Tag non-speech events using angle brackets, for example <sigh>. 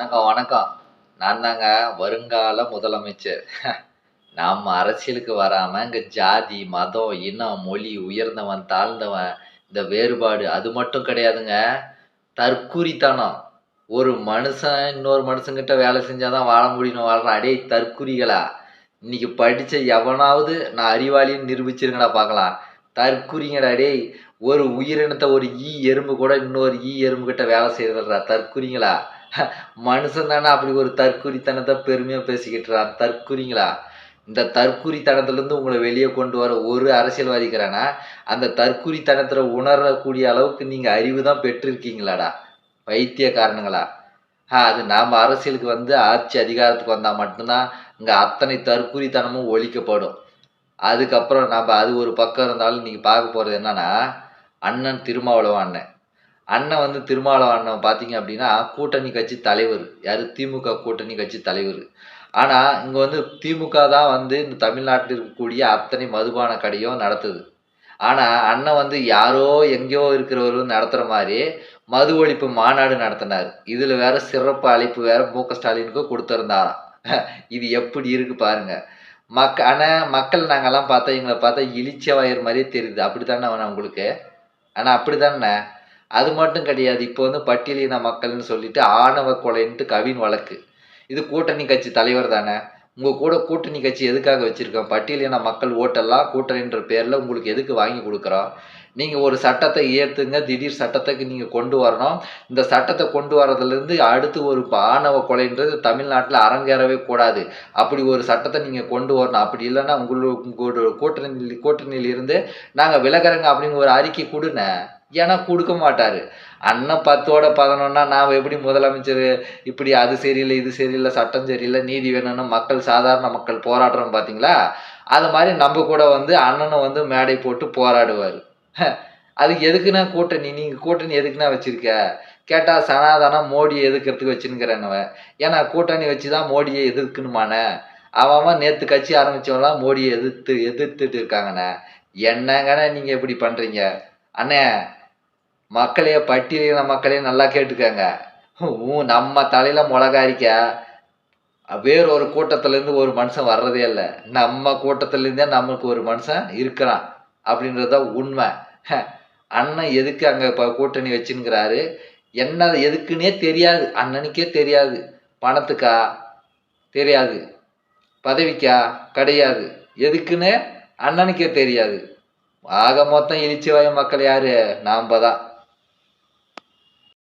வணக்கம் வணக்கம். நான் தாங்க வருங்கால முதலமைச்சர். <laughs> நாம் அரசியலுக்கு வராமல் இங்கே ஜாதி மதம் இனம் மொழி உயர்ந்தவன் தாழ்ந்தவன் இந்த வேறுபாடு அது மட்டும் கிடையாதுங்க. தற்குறித்தனம். ஒரு மனுஷன் இன்னொரு மனுஷங்கிட்ட வேலை செஞ்சாதான் வாழ முடியும் வாழ்றான். அடே தற்குறிகளா? இன்னைக்கு படித்த எவனாவது நான் அறிவாளின்னு நிரூபிச்சிருங்கடா பார்க்கலாம். தற்குறிங்கடா டேய். ஒரு உயிரினத்தை ஒரு ஈ எறும்பு கூட இன்னொரு ஈ எறும்பு கிட்ட வேலை செய்யறதுடா தற்குறிங்களா? மனுஷன் தானே அப்படி ஒரு தற்குறித்தனத்தை பெருமையாக பேசிக்கிட்டுறான் தற்குறிங்களா? இந்த தற்குறித்தனத்துலேருந்து உங்களை வெளியே கொண்டு வர ஒரு அரசியல்வாதிக்கிறானா அந்த தற்குறித்தனத்தில் உணரக்கூடிய அளவுக்கு நீங்கள் அறிவு தான் பெற்றிருக்கீங்களாடா? வைத்திய காரணங்களா? ஆ அது நாம் அரசியலுக்கு வந்து ஆட்சி அதிகாரத்துக்கு வந்தால் மட்டும்தான் இங்கே அத்தனை தற்குறித்தனமும் ஒழிக்கப்படும். அதுக்கப்புறம் நம்ம அது ஒரு பக்கம் இருந்தாலும் நீங்கள் பார்க்க போகிறது என்னன்னா அண்ணன் திருமாவளவன் அண்ணன். அண்ணன் வந்து திருமாவளவன் அண்ணன் பார்த்தீங்க அப்படின்னா கூட்டணி கட்சி தலைவர். யார்? திமுக கூட்டணி கட்சி தலைவர். ஆனால் இங்கே வந்து திமுக தான் வந்து இந்த தமிழ்நாட்டில் இருக்கக்கூடிய அத்தனை மதுபான கடையும் நடத்துது. ஆனால் அண்ணன் வந்து யாரோ எங்கேயோ இருக்கிறவரும் நடத்துகிற மாதிரி மது ஒழிப்பு மாநாடு நடத்தினார். இதில் வேற சிறப்பு அழைப்பு வேற மு க ஸ்டாலினுக்கு கொடுத்துருந்தாராம். <laughs> இது எப்படி இருக்கு பாருங்க. மக்க ஆனால் மக்கள் நாங்கள்லாம் பார்த்தா எங்களை பார்த்தா இழிச்ச வயர் மாதிரியே தெரியுது. அப்படி தானே அவன் உங்களுக்கு? ஆனால் அப்படி தானே அது மட்டும் கிடையாது. இப்போ வந்து பட்டியலின மக்கள்னு சொல்லிட்டு ஆணவ கொலைன்ட்டு கவின் வழக்கு. இது கூட்டணி கட்சி தலைவர் தானே. உங்கள் கூட கூட்டணி கட்சி எதுக்காக வச்சுருக்கோம்? பட்டியலின மக்கள் ஓட்டெல்லாம் கூட்டணின்ற பேரில் உங்களுக்கு எதுக்கு வாங்கி கொடுக்குறோம்? நீங்கள் ஒரு சட்டத்தை ஏற்றுங்க திடீர் சட்டத்துக்கு நீங்கள் கொண்டு வரணும். இந்த சட்டத்தை கொண்டு வரதுலேருந்து அடுத்து ஒரு ஆணவ கொலைன்றது தமிழ்நாட்டில் அரங்கேறவே கூடாது. அப்படி ஒரு சட்டத்தை நீங்கள் கொண்டு வரணும். அப்படி இல்லைன்னா உங்களுக்கு உங்களோட கூட்டணி கூட்டணியிலிருந்து நாங்கள் விலகிறங்க அப்படின்னு ஒரு அறிக்கை கொடுனேன். ஏன்னா கொடுக்க மாட்டார். அண்ணன் பத்தோட பதினொன்னா நாம் எப்படி முதலமைச்சர்? இப்படி அது சரியில்லை இது சரியில்லை சட்டம் சரியில்லை நீதி வேணும்னு மக்கள் சாதாரண மக்கள் போராடுறோம் பார்த்தீங்களா அது மாதிரி நம்ம கூட வந்து அண்ணனை வந்து மேடை போட்டு போராடுவார். அது எதுக்குன்னா கூட்டணி? நீங்கள் கூட்டணி எதுக்குண்ணா வச்சுருக்க? கேட்டால் சனாதனம் மோடியை எதிர்க்கிறதுக்கு வச்சுன்னுக்கிறேன்னவன் ஏன்னா கூட்டணி வச்சு தான் மோடியை எதிர்க்கணுமாண்ணே? அவன் நேற்று கட்சி ஆரம்பித்தவங்களாம் மோடியை எதிர்த்து எதிர்த்துட்டு இருக்காங்கண்ணே. என்னங்கண்ணே நீங்கள் இப்படி பண்ணுறீங்க அண்ணே மக்களையே பட்டியலின மக்களையும் நல்லா கேட்டுக்கங்க. நம்ம தலையில் மிளகா அரிக்க வேறொரு கூட்டத்துலேருந்து ஒரு மனுஷன் வர்றதே இல்லை. நம்ம கூட்டத்துலேருந்தே நம்மளுக்கு ஒரு மனுஷன் இருக்கிறான் அப்படின்றது தான் உண்மை அண்ணன் எதுக்கு அங்கே இப்போ கூட்டணி வச்சுங்கிறாரு என்ன எதுக்குன்னே தெரியாது. அண்ணனுக்கே தெரியாது. பணத்துக்கா? தெரியாது. பதவிக்கா? கிடையாது. எதுக்குன்னு அண்ணனுக்கே தெரியாது. ஆக மொத்தம் இழிச்சுவாய மக்கள் யாரு? நாம் தான்.